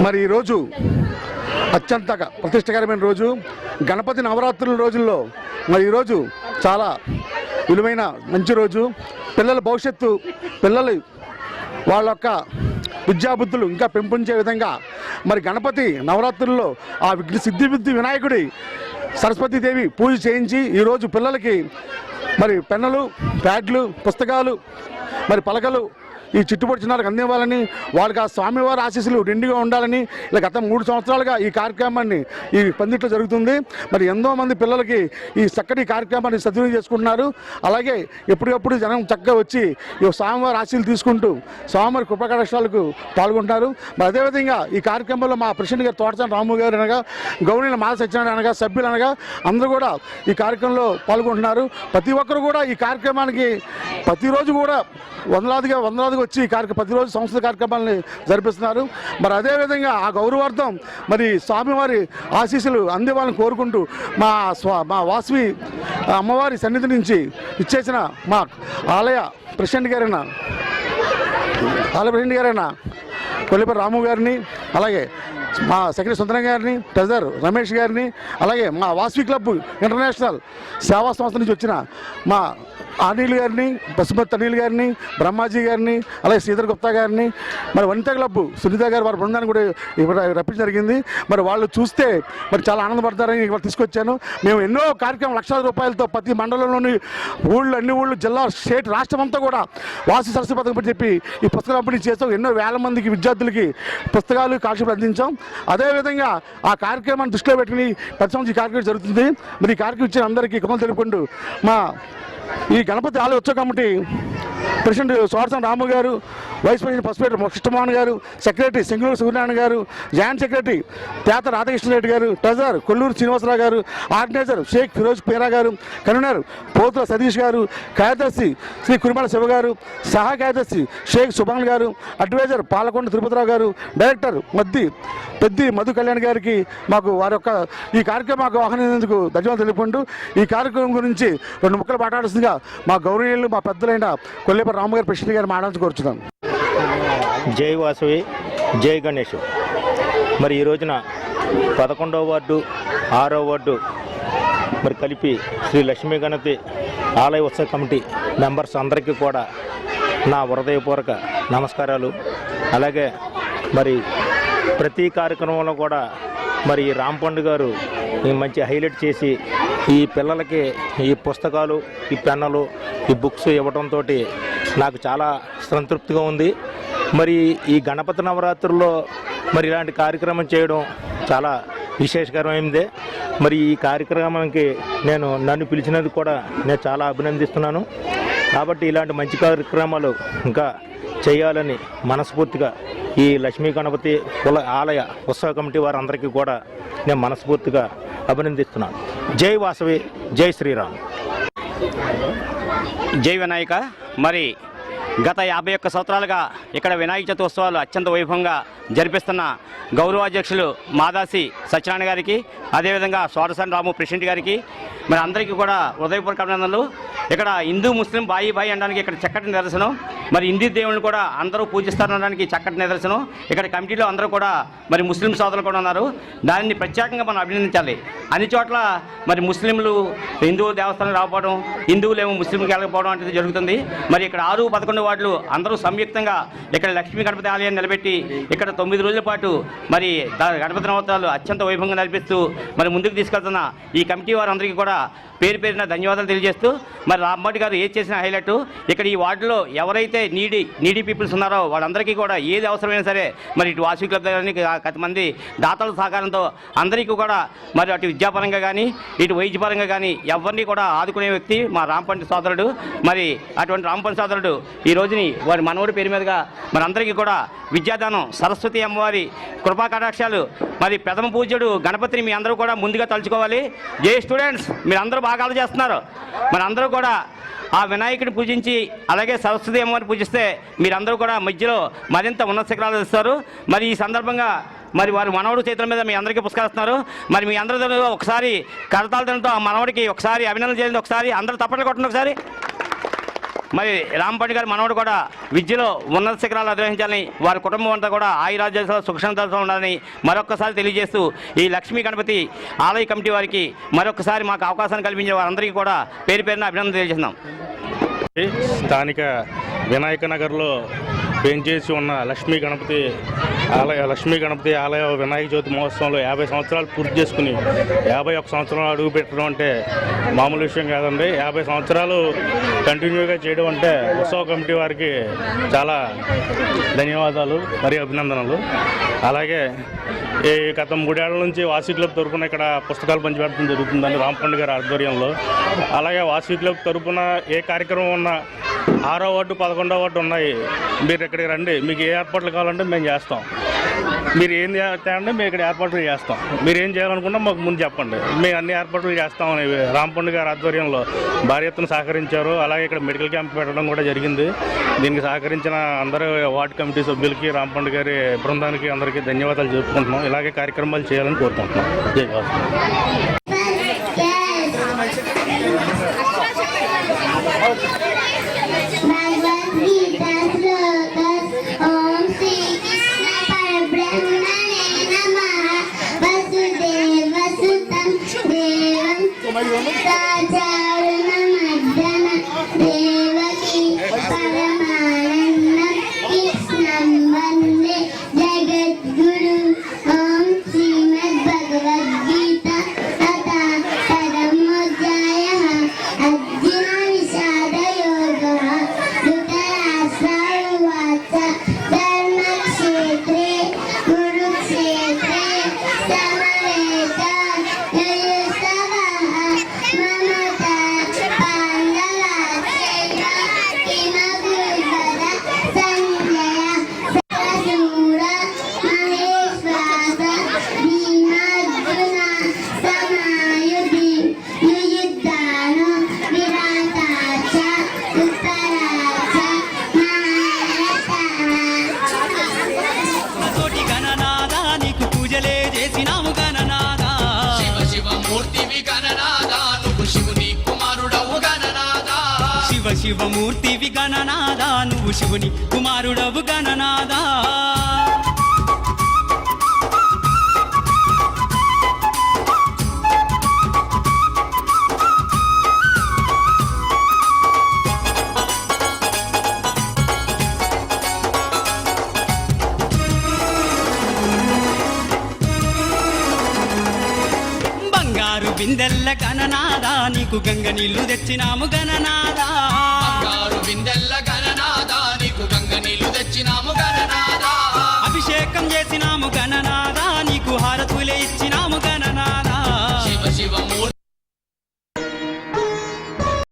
మరి ఈరోజు అత్యంత ప్రతిష్టకరమైన రోజు గణపతి నవరాత్రుల రోజుల్లో మరి ఈరోజు చాలా విలువైన మంచి రోజు. పిల్లల భవిష్యత్తు పిల్లలు వాళ్ళ యొక్క విద్యాబుద్ధులు ఇంకా పెంపొంచే విధంగా మరి గణపతి నవరాత్రుల్లో ఆ విఘ్న సిద్ధి వినాయకుడి సరస్వతీదేవి పూజ చేయించి ఈరోజు పిల్లలకి మరి పెన్నులు ప్యాడ్లు పుస్తకాలు మరి పలకలు ఈ చుట్టుపడి చిన్నారికి అందివ్వాలని వాళ్ళకి ఆ స్వామివారి ఆశీస్సులు నిండుగా ఉండాలని ఇలా గత మూడు సంవత్సరాలుగా ఈ కార్యక్రమాన్ని ఈ పందిట్లో జరుగుతుంది. మరి ఎంతో మంది పిల్లలకి ఈ చక్కటి కార్యక్రమాన్ని సద్వినియోగం చేసుకుంటున్నారు. అలాగే ఎప్పటికప్పుడు జనం చక్కగా వచ్చి ఈ స్వామివారి ఆశీలు తీసుకుంటూ స్వామివారి కృపకటాక్షాలకు పాల్గొంటున్నారు. మరి అదేవిధంగా ఈ కార్యక్రమంలో మా ప్రెసిడెంట్ గారు తోటసాని రాము గారు అనగా గౌరవ మాల సత్యనారాయణ అనగా సభ్యులు అనగా అందరూ కూడా ఈ కార్యక్రమంలో పాల్గొంటున్నారు. ప్రతి ఒక్కరు కూడా ఈ కార్యక్రమానికి ప్రతిరోజు కూడా వందలాదిగా వందలాదిగా వచ్చి కార్యక్రమ ప్రతిరోజు సంస్థ కార్యక్రమాలని జరిపిస్తున్నారు. మరి అదేవిధంగా ఆ గౌరవార్థం మరి స్వామివారి ఆశీస్సులు అందివ్వాలని కోరుకుంటూ మా స్వా మా వాసవి అమ్మవారి సన్నిధి నుంచి ఇచ్చేసిన మా ఆలయ ప్రెసిడెంట్ గారైన ఆలయ ప్రెసిడెంట్ గారైన కొల్లిపల్లి రాము గారిని అలాగే మా సెక్రటరీ సుందరం గారిని ట్రెజర్ రమేష్ గారిని అలాగే మా వాస్వి క్లబ్ ఇంటర్నేషనల్ సేవా సంస్థ నుంచి వచ్చిన మా అనిల్ గారిని పశుపతి అనిల్ గారిని బ్రహ్మాజీ గారిని అలాగే శ్రీధర్ గుప్తా గారిని మరి వనిత క్లబ్ సునీత గారు వారి బృందాన్ని కూడా రప్పించడం జరిగింది. మరి వాళ్ళు చూస్తే మరి చాలా ఆనందపడతారని ఇక్కడ తీసుకొచ్చాను. మేము ఎన్నో కార్యక్రమం లక్షల రూపాయలతో ప్రతి మండలంలోని ఊళ్ళు అన్ని ఊళ్ళు జిల్లా స్టేట్ రాష్ట్రం అంతా కూడా వాసి సరస్వతి పథకం అని చెప్పి ఈ పుస్తకం పంపిణీ చేస్తాం. ఎన్నో వేల మందికి విద్యార్థులకి పుస్తకాలు కాక్షలు అందించాం. అదేవిధంగా ఆ కార్యక్రమాన్ని దృష్టిలో పెట్టుకుని ప్రతి సంవత్సరం ఈ కార్యక్రమం జరుగుతుంది. మరి ఈ కార్యక్రమం ఇచ్చిన అందరికీ కృతజ్ఞతలు తెలుపుకుంటూ మా ఈ గణపతి ఆలయ ఉత్సవ కమిటీ ప్రెసిడెంట్ సోరసం రాము గారు వైస్ ప్రెసిడెంట్ పసుపేట కృష్ణమోహన్ గారు secretary Singaluru Suryanarayana garu joint secretary పేత Radhakrishnareddy గారు ట్రెజర్ కొల్లూరు శ్రీనివాసరావు గారు ఆర్గనైజర్ షేక్ ఫిరోజ్ పేరా గారు కన్వీనర్ పోతుల సతీష్ గారు కార్యదర్శి శ్రీ కురిమాల శివ గారు సహా కార్యదర్శి షేక్ సుభాన్ గారు అడ్వైజర్ పాలకొండ తిరుపతిరావు గారు డైరెక్టర్ మద్ది పెద్ది మధు కళ్యాణ్ గారికి మాకు వారి యొక్క ఈ కార్యక్రమం మాకు ఆహ్వానించేందుకు ధన్యవాదాలు తెలుపుకుంటూ ఈ కార్యక్రమం గురించి రెండు ముక్కలు మాట్లాడాల్సిందిగా మా గౌరవీయులు మా పెద్దలైన కొల్లేప రామగారి ప్రెసిడెంట్ గారు మాట్లాడాల్సి కోరుచున్నాను జై వాసవి జై గణేష్. మరి ఈ రోజున పదకొండవ వార్డు ఆరో వార్డు మరి కలిపి శ్రీ లక్ష్మీ గణపతి ఆలయ ఉత్సవ కమిటీ మెంబర్స్ అందరికీ కూడా నా హృదయపూర్వక నమస్కారాలు. అలాగే మరి ప్రతి కార్యక్రమంలో కూడా మరి రాంపండు గారు ఈ మంచి హైలైట్ చేసి ఈ పిల్లలకి ఈ పుస్తకాలు ఈ పెన్నులు ఈ బుక్స్ ఇవ్వడంతో నాకు చాలా సంతృప్తిగా ఉంది. మరి ఈ గణపతి నవరాత్రుల్లో మరి ఇలాంటి కార్యక్రమం చేయడం చాలా విశేషకరమైందే. మరి ఈ కార్యక్రమానికి నేను నన్ను పిలిచినందుకు కూడా నేను చాలా అభినందిస్తున్నాను. కాబట్టి ఇలాంటి మంచి కార్యక్రమాలు ఇంకా చేయాలని మనస్ఫూర్తిగా ఈ లక్ష్మీ గణపతి కుల ఆలయ ఉత్సవ కమిటీ వారందరికీ కూడా నేను మనస్ఫూర్తిగా అభినందిస్తున్నాను. జై వాసవి జై శ్రీరామ్. జై వినాయక. మరి గత యాభై ఒక్క సంవత్సరాలుగా ఇక్కడ వినాయక చవితి ఉత్సవాలు అత్యంత వైభవంగా జరిపిస్తున్న గౌరవాధ్యక్షులు మాదాసి సత్యనారాయణ గారికి అదేవిధంగా సోడసన్ రాము ప్రెసిడెంట్ గారికి మరి అందరికీ కూడా హృదయపూర్వక అభినందనలు. ఇక్కడ హిందూ ముస్లిం బాయి బాయి అనడానికి ఇక్కడ చక్కటి నిదర్శనం. మరి హిందూ దేవుని కూడా అందరూ పూజిస్తారనడానికి చక్కటి నిదర్శనం. ఇక్కడ కమిటీలో అందరూ కూడా మరి ముస్లిం సోదరులు కూడా ఉన్నారు. దానిని ప్రత్యేకంగా మనం అభినందించాలి. అన్ని చోట్ల మరి ముస్లింలు హిందువులు దేవస్థానం రాకపోవడం హిందువులు ఏమో ముస్లింకి వెళ్ళకపోవడం అనేది జరుగుతుంది. మరి ఇక్కడ ఆరు పదకొండు వార్డులు అందరూ సంయుక్తంగా ఇక్కడ లక్ష్మీ గణపతి ఆలయాన్ని నిలబెట్టి ఇక్కడ తొమ్మిది రోజుల పాటు మరి గణపతి నవరాత్రాలు అత్యంత వైభవంగా నడిపిస్తూ మరి ముందుకు తీసుకెళ్తున్న ఈ కమిటీ వారందరికీ కూడా పేరు పేరున ధన్యవాదాలు తెలియజేస్తూ మరి రామ్మోటి గారు ఏది చేసిన హైలైట్? ఇక్కడ ఈ వార్డులో ఎవరైతే నీడి నీడీ పీపుల్స్ ఉన్నారో వాళ్ళందరికీ కూడా ఏది అవసరమైనా సరే మరి ఇటు వాసు క్లబ్ కానీ కొంతమంది దాతల సహకారంతో అందరికీ కూడా మరి అటు విద్యాపరంగా కానీ ఇటు వైద్యపరంగా కానీ ఎవరిని కూడా ఆదుకునే వ్యక్తి మా రాంపండి సోదరుడు. మరి అటువంటి రాంపండి సోదరుడు ఈ ఈ రోజుని వారి మనవడి పేరు మీదుగా మరి అందరికీ కూడా విద్యాదానం సరస్వతి అమ్మవారి కృపా కటాక్షాలు మరి ప్రథమ పూజ్యుడు గణపతిని మీ అందరూ కూడా ముందుగా తలుచుకోవాలి. జై స్టూడెంట్స్! మీరు అందరూ బాగా చేస్తున్నారు. మరి అందరూ కూడా ఆ వినాయకుడిని పూజించి అలాగే సరస్వతి అమ్మవారిని పూజిస్తే మీరందరూ కూడా మధ్యలో మరింత ఉన్నత శిఖరాలు ఇస్తారు మరి ఈ సందర్భంగా మరి వారి మనవడు చేతుల మీద మీ అందరికీ పురస్కరిస్తున్నారు మరి మీ అందరితో ఒకసారి కరతాలు తినటం ఆ మనవడికి ఒకసారి అభినందన చేయండి ఒకసారి అందరూ తప్పట్లు కొట్టండి ఒకసారి. మరి రాంపండి గారి మనవడు కూడా విద్యలో ఉన్నత శిఖరాలు అధిరోహించాలని వారి కుటుంబం అంతా కూడా ఆయురాజ్యాలతో సుఖశాంతాలతో ఉండాలని మరొక్కసారి తెలియజేస్తూ ఈ లక్ష్మీ గణపతి ఆలయ కమిటీ వారికి మరొకసారి మాకు అవకాశాన్ని కల్పించిన వారందరికీ కూడా పేరు పేరున అభినందన తెలియజేస్తున్నాం. స్థానిక వినాయక నగర్లో పెంచేసి ఉన్న లక్ష్మీ గణపతి ఆలయ లక్ష్మీ గణపతి ఆలయ వినాయక చవితి మహోత్సవంలో యాభై సంవత్సరాలు పూర్తి చేసుకుని యాభై ఒక్క సంవత్సరం అడుగు పెట్టడం అంటే మామూలు విషయం కాదండి. యాభై సంవత్సరాలు కంటిన్యూగా చేయడం అంటే ఉత్సవ కమిటీ వారికి చాలా ధన్యవాదాలు మరియు అభినందనలు. అలాగే ఈ గత మూడేళ్ళ నుంచి వాసీ క్లబ్ తరపున ఇక్కడ పుస్తకాలు పంచిపెట్టడం జరుగుతుందండి రాంపండు గారి ఆధ్వర్యంలో. అలాగే వాసీ క్లబ్ తరపున ఏ కార్యక్రమం ఉన్నా ఆరో వార్డు పదకొండో వార్డు ఉన్నాయి. మీరు ఇక్కడికి రండి. మీకు ఏ ఏర్పాట్లు కావాలంటే మేము చేస్తాం. మీరు ఏం చేస్తారంటే మేము ఇక్కడ ఏర్పాట్లు చేస్తాం. మీరు ఏం చేయాలనుకున్నా మాకు ముందు చెప్పండి. మేము అన్ని ఏర్పాట్లు చేస్తామని రాంపండు గారి ఆధ్వర్యంలో భారీ ఎత్తున సహకరించారు. అలాగే ఇక్కడ మెడికల్ క్యాంప్ పెట్టడం కూడా జరిగింది. దీనికి సహకరించిన అందరూ వార్డు కమిటీ సభ్యులకి రాంపండు గారి బృందానికి అందరికీ ధన్యవాదాలు చెప్పుకుంటున్నాం. ఇలాగే కార్యక్రమాలు చేయాలని కోరుకుంటున్నాం. జై వాసు ചാരുന്ന മദ്ദന. శివమూర్తివి గణనాదా నువ్వు శివుని కుమారుడవు గణనాదా బంగారు బిందెల్ల గణనాదా నీకు గంగ నీళ్ళు తెచ్చినాము గణనాదా బంగారు బిందెల్ల